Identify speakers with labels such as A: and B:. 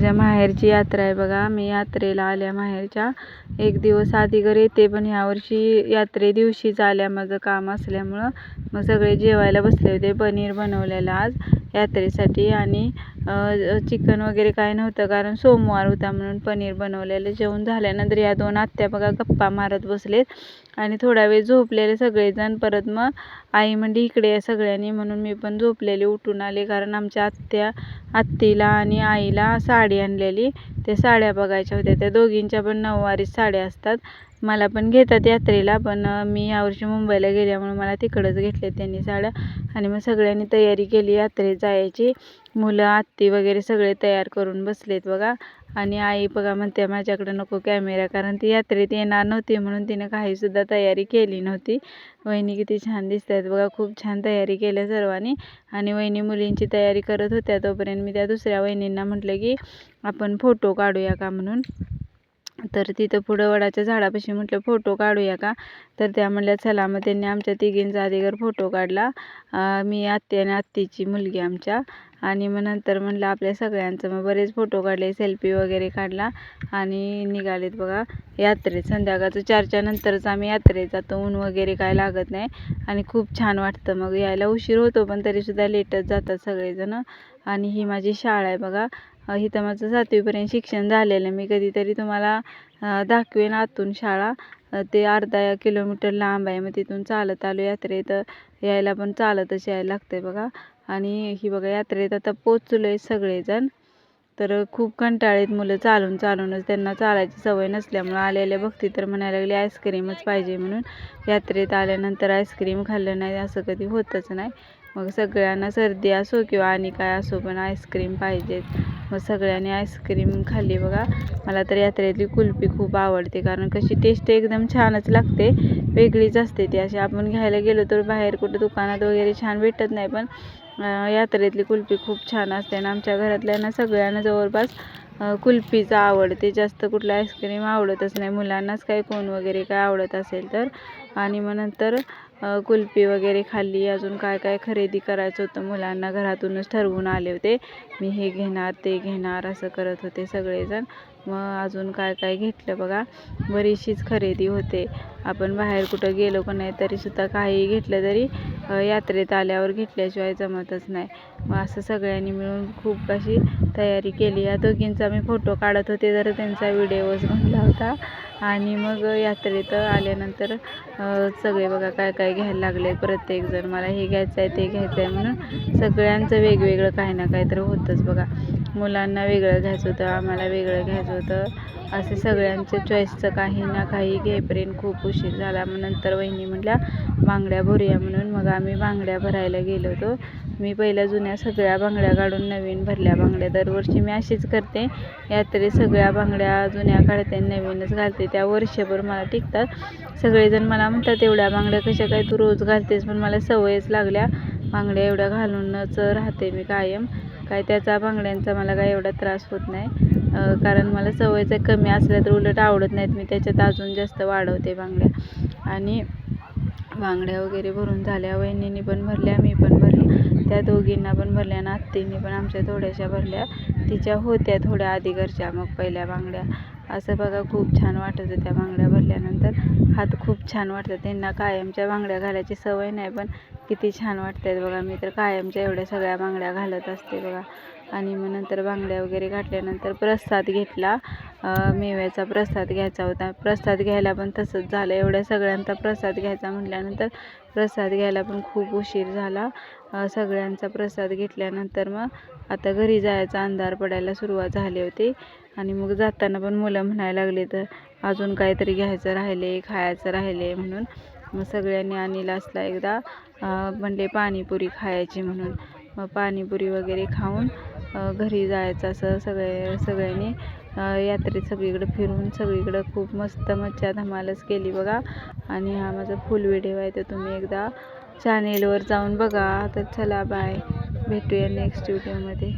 A: माझ्या माहेरची यात्रा आहे बघा. मी यात्रेला आल्या माहेरच्या. एक दिवस आधी घरी येते पण ह्यावर्षी यात्रे दिवशीच आल्या. माझं काम असल्यामुळं मग सगळे जेवायला बसले होते. पनीर बनवलेलं आज यात्रेसाठी आणि चिकन वगैरे काय नव्हतं कारण सोमवार होता म्हणून पनीर बनवलेलं जेवण झाल्यानंतर या दोन आत्या बघा गप्पा मारत बसलेत. आणि थोडा वेळ झोपलेले सगळेजण परत मग आई म्हणजे इकडे या सगळ्यांनी म्हणून मी पण झोपलेले उठून आले कारण आमच्या आत्या आत्तीला आणि आईला साडी आणलेली. त्या साड्या बघायच्या होत्या. त्या दोघींच्या पण नऊवारी साड्या असतात. मला पण घेतात यात्रेला पण मी यावर्षी मुंबईला गेल्यामुळे मला तिकडंच घेतले त्यांनी साड्या. आणि मग सगळ्यांनी तयारी केली यात्रेत जायची. मुलं आत्ती वगैरे सगळे तयार करून बसलेत बघा. आणि आई बघा म्हणते माझ्याकडं नको कॅमेरा कारण ती यात्रेत येणार नव्हती म्हणून तिनं काहीसुद्धा तयारी केली नव्हती. वहिनी किती छान दिसत आहेत बघा खूप छान तयारी केल्या सर्वांनी. आणि वहिनी मुलींची तयारी करत होत्या तोपर्यंत मी त्या दुसऱ्या वहिनींना म्हटलं की आपण फोटो काढूया का? म्हणून. तर तिथं पुढं वडाच्या झाडापाशी म्हटलं फोटो काढूया का? तर त्या म्हणल्या चला. मग त्यांनी आमच्या तिघींचा आधीगर फोटो काढला. मी आत्ती आणि आत्तीची मुलगी आमच्या. आणि मग नंतर म्हणलं आपल्या सगळ्यांचं. मग बरेच फोटो काढले सेल्फी वगैरे काढला आणि निघालेत बघा यात्रेत. संध्याकाळचं चारच्या नंतरच आम्ही यात्रेत जातो. ऊन वगैरे काय लागत नाही आणि खूप छान वाटतं. मग यायला उशीर होतो पण तरीसुद्धा लेटच जातात सगळेजणं. आणि ही माझी शाळा आहे बघा. इथं माझं सातवीपर्यंत शिक्षण झालेलं मी कधीतरी तुम्हाला दाखवेन आतून शाळा. ते अर्धा किलोमीटर लांब आहे. मग तिथून चालत आलो यात्रेत. यायला पण चालतच यायला लागतं आहे बघा. आणि ही बघा यात्रेत आता पोचलो आहे सगळेजण. तर खूप कंटाळीत मुलं चालून चालूनच. त्यांना चालायची सवय नसल्यामुळं आलेले बघती तर म्हणायला लागली आईस्क्रीमच पाहिजे म्हणून. यात्रेत आल्यानंतर आईस्क्रीम खाल्लं नाही असं कधी होतच नाही. मग सगळ्यांना सर्दी असो किंवा आणि काय असो पण आईस्क्रीम पाहिजेच मग सगळ्यांनी आईस्क्रीम खाल्ली बघा. मला तर यात्रेतली कुल्फी खूप आवडते कारण कशी टेस्ट एकदम छानच लागते. वेगळीच असते ती. अशी आपण घ्यायला गेलो तर बाहेर कुठं दुकानात वगैरे छान भेटत नाही पण यात्रेतली कुल्फी खूप छान असते आणि आमच्या घरातल्यांना सगळ्यांना जवळपास कुल्फीचं आवडते. जास्त कुठलं आईस्क्रीम आवडतच नाही. मुलांनाच काही कोण वगैरे काय आवडत असेल तर. आणि मग नंतर कुल्फी वगैरे खाल्ली. अजून काय काय खरेदी करायचं होतं मुलांना घरातूनच ठरवून आले होते. मी हे घेणार ते घेणार असं करत होते सगळेजण. मग अजून काय काय घेतलं बघा. बरीचशीच खरेदी होते. आपण बाहेर कुठं गेलो का नाही तरीसुद्धा काही घेतलं तरी यात्रेत आल्यावर घेतल्याशिवाय जमतच नाही. मग असं सगळ्यांनी मिळून खूप अशी तयारी केली. या दोघींचा मी फोटो काढत होते तर त्यांचा व्हिडिओज बनला होता. आणि मग यात्रेत आल्यानंतर सगळे बघा काय काय घ्यायला लागले. प्रत्येकजण मला हे घ्यायचं आहे ते घ्यायचं आहे म्हणून सगळ्यांचं वेगवेगळं काही ना काहीतरी होतंच बघा. मुलांना वेगळं घ्यायचं होतं आम्हाला वेगळं घ्यायचं होतं. असे सगळ्यांचे चॉईसचं काही ना काही घेईपर्यंत खूप उशीर झाला. मग नंतर वहिनी म्हटल्या बांगड्या भरूया म्हणून. मग आम्ही बांगड्या भरायला गेलो होतो. मी पहिल्या जुन्या सगळ्या बांगड्या काढून नवीन भरल्या बांगड्या. दरवर्षी मी अशीच करते. यात्रेत सगळ्या बांगड्या जुन्या काढते नवीनच घालते. त्या वर्षभर मला टिकतात. सगळेजण मला म्हणतात एवढ्या बांगड्या कशा काय तू रोज घालतेस? पण मला सवयच लागल्या बांगड्या एवढ्या घालूनच राहते मी कायम. काय त्याचा बांगड्यांचा मला काय एवढा त्रास होत नाही. कारण मला सवयच कमी असल्या तर उलट आवडत नाहीत मी त्याच्यात अजून जास्त वाढवते बांगड्या. आणि बांगड्या वगैरे भरून झाल्या वहिनीने पण भरल्या मी पण भरल्या त्या दोघींना पण भरल्या आणि आत्तींनी पण आमच्या थोड्याशा भरल्या. तिच्या होत्या थोड्या आधी घरच्या मग पहिल्या बांगड्या. असं बघा खूप छान वाटत त्या बांगड्या भरल्यानंतर. हात खूप छान वाटतात. त्यांना कायमच्या बांगड्या घालायची सवय नाही पण किती छान वाटतात बघा. मी तर कायमच्या एवढ्या सगळ्या बांगड्या घालत असते बघा. आणि मग नंतर बांगड्या वगैरे घातल्यानंतर प्रसाद घेतला. मेव्याचा प्रसाद घ्यायचा होता. प्रसाद घ्यायला पण तसंच झालं. एवढ्या सगळ्यांचा प्रसाद घ्यायचा म्हटल्यानंतर प्रसाद घ्यायला पण खूप उशीर झाला. सगळ्यांचा प्रसाद घेतल्यानंतर मग आता घरी जायचा अंधार पडायला सुरुवात झाली होती. आणि मग जाताना पण मुलं म्हणायला लागले तर अजून काहीतरी घ्यायचं राहिले खायचं राहिले म्हणून मग सगळ्यांनी आणि लास्टला एकदा म्हणले पाणीपुरी खायची म्हणून. मग पाणीपुरी वगैरे खाऊन घरी जायचं असं सगळे सगळ्यांनी यात्रेत सगळीकडं फिरून सगळीकडं खूप मस्त मज्जा धमालच केली बघा. आणि हा माझा फुल व्हिडिओ आहे तर तुम्ही एकदा चॅनेलवर जाऊन बघा. तर चला बाय. भेटूया नेक्स्ट व्हिडिओमध्ये